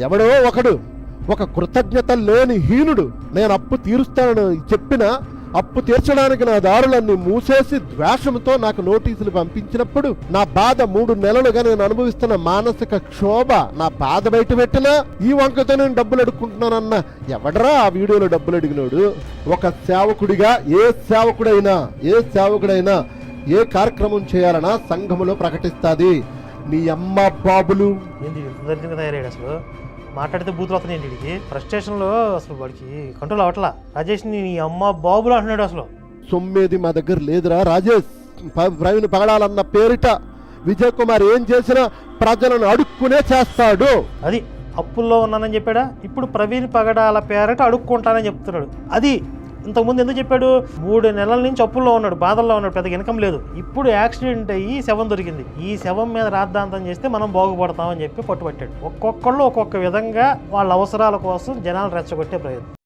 ఎవడో ఒకడు ఒక కృతజ్ఞత లేని హీనుడు. నేను అప్పు తీరుస్తానని చెప్పిన అప్పు తీర్చడానికి నా దారులన్నీ మూసేసి ద్వేషంతో నాకు నోటీసులు పంపించినప్పుడు నా బాధ మూడు నెలలుగా నేను అనుభవిస్తున్న మానసిక క్షోభ నా బాధ బయట పెట్టినా ఈ వంకతో నేను డబ్బులు అడుక్కుంటున్నానన్న ఎవడరా ఆ వీడియోలో డబ్బులు అడిగినోడు? ఒక సేవకుడిగా ఏ సేవకుడైనా ఏ సేవకుడైనా ఏ కార్యక్రమం చేయాలన్నా సంఘములో ప్రకటిస్తాది. నీ అమ్మ బాబులు. అసలు? మాట్లాడితే బూతులు వస్తున్నాయి వీడికి. ఫ్రస్ట్రేషన్లో అసలు వాడికి కంట్రోల్ అవట్లా రాజేష్ నీ అమ్మ బాబులు అంటున్నాడు అసలు. సొమ్మేది మా దగ్గర లేదురా రాజేష్. ప్రవీణ్ పగడాలన్న పేరిట విజయ్ కుమార్ ఏం చేసినా ప్రజలను అడుక్కునే చేస్తాడు. అది అప్పుల్లో ఉన్నానని చెప్పాడా? ఇప్పుడు ప్రవీణ్ పగడాల పేరట అడుక్కుంటానని చెప్తున్నాడు. అది ఇంతకుముందు ఎందుకు చెప్పాడు? మూడు నెలల నుంచి అప్పుల్లో ఉన్నాడు బాధల్లో ఉన్నాడు పెద్ద ఇన్కమ్ లేదు. ఇప్పుడు యాక్సిడెంట్ అయ్యి శవం దొరికింది. ఈ శవం మీద రాద్ధాంతం చేస్తే మనం బాగుపడతామని చెప్పి పట్టుబట్టాడు. ఒక్కొక్కళ్ళు ఒక్కొక్క విధంగా వాళ్ళ అవసరాల కోసం జనాలు రెచ్చగొట్టే ప్రయత్నం.